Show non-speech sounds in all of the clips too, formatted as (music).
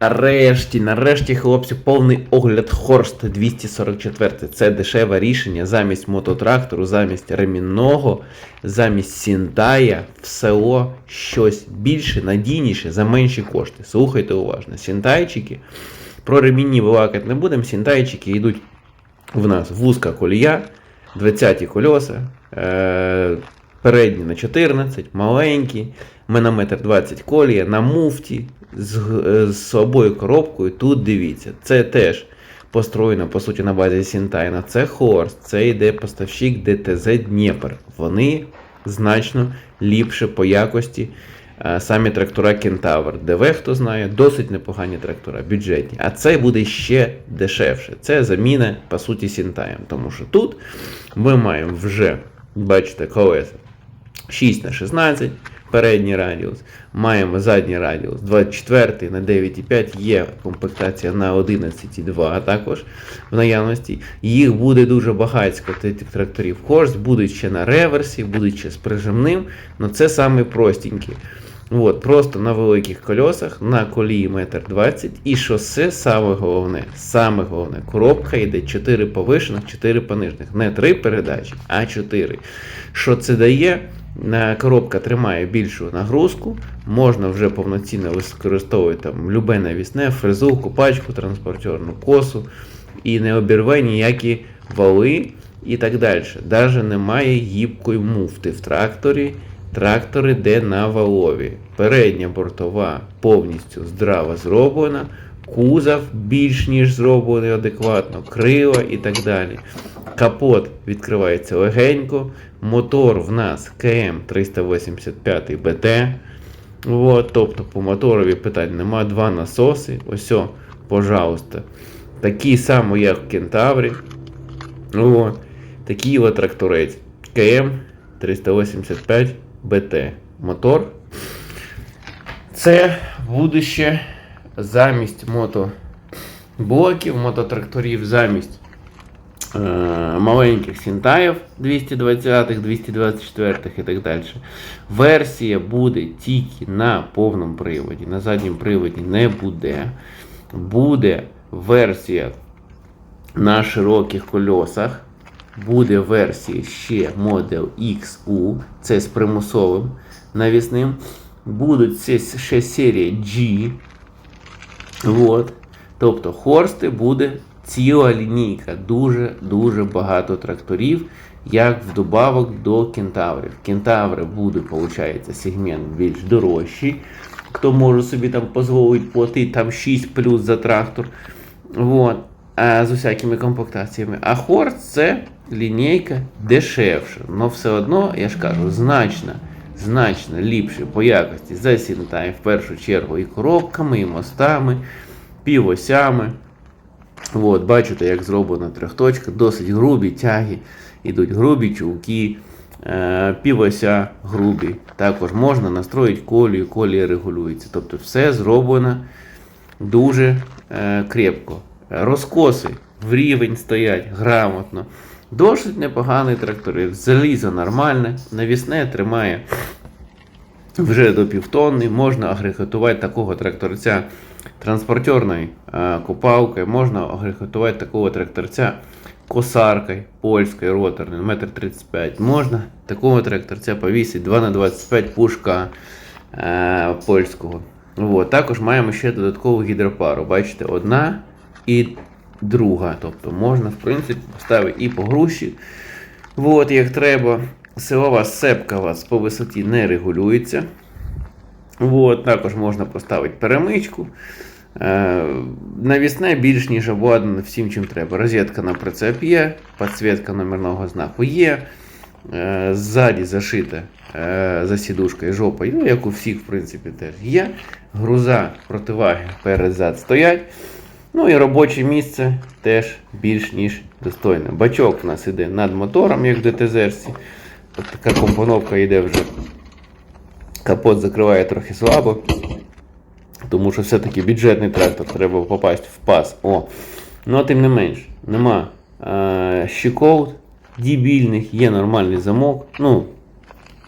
Нарешті, нарешті, хлопці, повний огляд Хорст 244. Це дешеве рішення замість мототрактору, замість ремінного, замість Сінтая в село щось більше, надійніше за менші кошти. Слухайте уважно. Сінтайчики. Про ремінні вилакати не будемо. Сінтайчики йдуть в нас вузька колія, 20-ті кольоса, е- передні на 14, маленькі, ми на метр 20 колія, на муфті з, г- з собою коробкою. Тут дивіться, це теж построєно по суті на базі Сінтайна. Це Хорст, це йде поставщик ДТЗ Дніпр. Вони значно ліпше по якості. е, Самі трактора Кентавр, ДВ, хто знає, досить непогані трактора, бюджетні. А це буде ще дешевше. Це заміна, по суті, Сінтаєм. Тому що тут ми маємо вже, бачите, колеса 6 на 16, передній радіус. Маємо задній радіус 24 на 9,5 є комплектація на 11,2 також в наявності. Їх буде дуже багатько тих тракторів. Хорс будуть ще на реверсі, будуть ще з прижимним, але це саме простенькі. От, просто на великих колесах, на колії 1,20 м. І шосе саме головне, саме головне, коробка йде 4 повишених, 4 понижених. Не 3 передачі, а 4. Що це дає? На- Коробка тримає більшу нагрузку, можна вже повноцінно використовувати там любе навісне, фрезу, купачку, транспортерну косу і не обірве ніякі вали і так далі. Даже немає гібкої муфти в тракторі. Трактор іде на валові. Передня бортова повністю здраво зроблена, кузов більш ніж зроблений адекватно, крила і так далі. Капот відкривається легенько. Мотор в нас КМ 385 БТ. Тобто по моторові питань нема. Два насоси. Ось, пожалуйста. Такі самі, як в Кентаврі. От. Такий от тракторець. КМ 385 БТ. Мотор. Це будуще замість мотоблоків, мототракторів, замість маленьких сінтаїв 220-х, 224-х і так далі. Версія буде тільки на повному приводі, на задньому приводі не буде. Буде версія на широких кольосах. Буде версія ще Model XU, це з примусовим навісним. Будуть ще серія G. От. Тобто Хорсти буде ціла лінійка, дуже-дуже багато тракторів, як вдобавок до кентаврів. Кентаври буде, виходить, сегмент більш дорожчий. Хто може собі там дозволити платити там 6 плюс за трактор. Вот. А з усякими комплектаціями. А Хорст це лінійка дешевша. але все одно, я ж кажу, значно, значно ліпше по якості за Сінтай, в першу чергу, і коробками, і мостами, півосями. От, бачите, як зроблена трьохточка, досить грубі тяги, ідуть грубі чулки, е, півося грубі. Також можна настроїти колію, колія регулюється. Тобто все зроблено дуже е, крепко. Розкоси в рівень стоять грамотно. Досить непоганий трактор. Залізо нормальне, навісне тримає вже до півтонни. Можна агрегатувати такого тракторця транспортерною е, копалкою, можна агрегатувати такого тракторця косаркою польською роторною, метр 35 Можна такого тракторця повісити 2х25 пушка е, польського. От. Також маємо ще додаткову гідропару. Бачите, одна і друга. Тобто можна, в принципі, поставити і по груші. От, як треба. Силова сцепка у вас по висоті не регулюється. От, також можна поставити перемичку. Е, навісне більш ніж обладнане всім, чим треба. Розетка на прицеп є, підсвітка номерного знаку є. Е, ззаді зашита е, за сідушкою жопою, ну, як у всіх, в принципі, теж є. Груза противаги перед-зад стоять. Ну і робоче місце теж більш ніж достойне. Бачок у нас іде над мотором, як в ДТЗ. Така компоновка йде вже. Капот закриває трохи слабо. Тому що все-таки бюджетний трактор треба попасти в пас. О. Ну, а тим не менш, нема е, щеколд дебільних, є нормальний замок. Ну,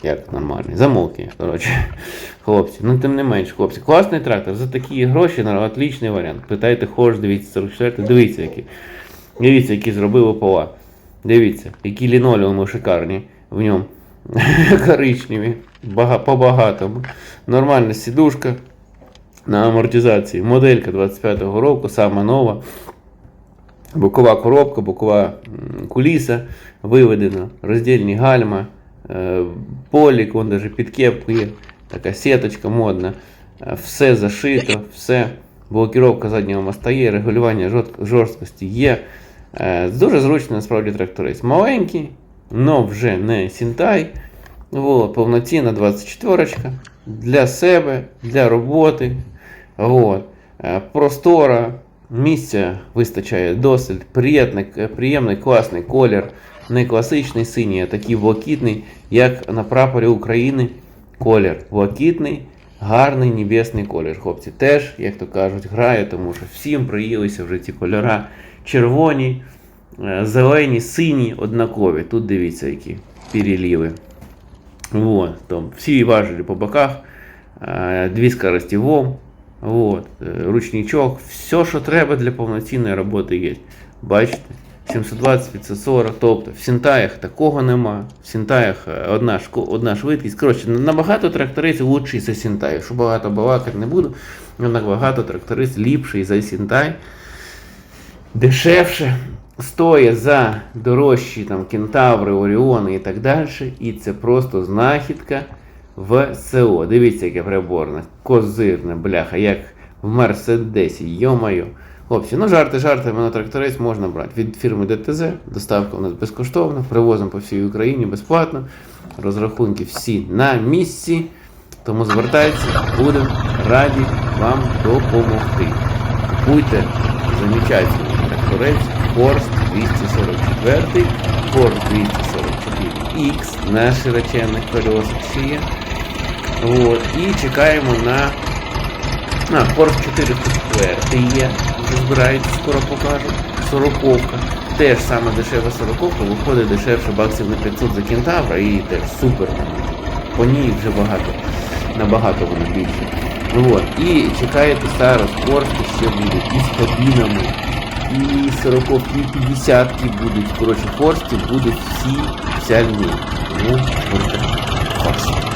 як нормальний, замок є, коротше. (laughs) Хлопці, ну тим не менш, хлопці. Класний трактор, за такі гроші на отличний варіант. Питайте Хорш 244, дивіться, які. Дивіться, які зробили пола. Дивіться, які лінолеуми шикарні в ньому. (laughs) Коричневі, по-багатому. Нормальна сідушка на амортизації. Моделька 25-го року, сама нова. Бокова коробка, бокова куліса виведена, роздільні гальма, е, полік, вон даже під кепку є, така сіточка модна, Е, все зашито, все. Блокіровка заднього моста є, регулювання жорсткості є. Е, Дуже зручно насправді тракторист. Маленький, но вже не Сінтай. Вот, повноцінна 24 для себе, для роботи. Вот. Е, Простора, місця вистачає досить. Приємний, приємний класний колір. Не класичний синій, а такий блакитний, як на прапорі України. Колір. Блакитний, гарний небесний колір. Хлопці теж, як то кажуть, грає, тому що всім приїлися вже ці кольора. Червоні, е, зелені, сині, однакові. Тут дивіться, які переліви. Вот, там всі важелі по боках, е, дві скорості ВОМ, вот, е, ручничок, все, що треба для повноцінної роботи є. Бачите? 720 540, тобто в Сінтаях такого нема. В Сінтаях е, одна, одна швидкість. Коротше, набагато тракторист лучший за Сінтай. Що багато балакати не буду, набагато тракторист ліпший за Сінтай дешевше, стоїть за дорожчі там кентаври, Оріони і так далі. І це просто знахідка в СО. Дивіться, яке приборне, козирне, бляха, як в Мерседесі, йо-моє. Хлопці, ну жарти, жарти, на тракторист можна брати від фірми ДТЗ. Доставка у нас безкоштовна, привозимо по всій Україні безплатно. Розрахунки всі на місці. Тому звертайтеся, будемо раді вам допомогти. Купуйте замечательний тракторець Форс 244, Форс 244X на широченних колесах ще є. І чекаємо на а, Форс 404 є, вже збирають, скоро покажу. Сороковка. Теж саме дешева сороковка, виходить дешевше баксів на 500 за кентавра і теж супер. По ній вже багато, набагато воно більше. От, і чекаєте зараз Форсти ще будуть і з кабінами, і 40 і 50 будуть. Коротше, Форсти будуть всі, вся лінійка. Тому Форсти.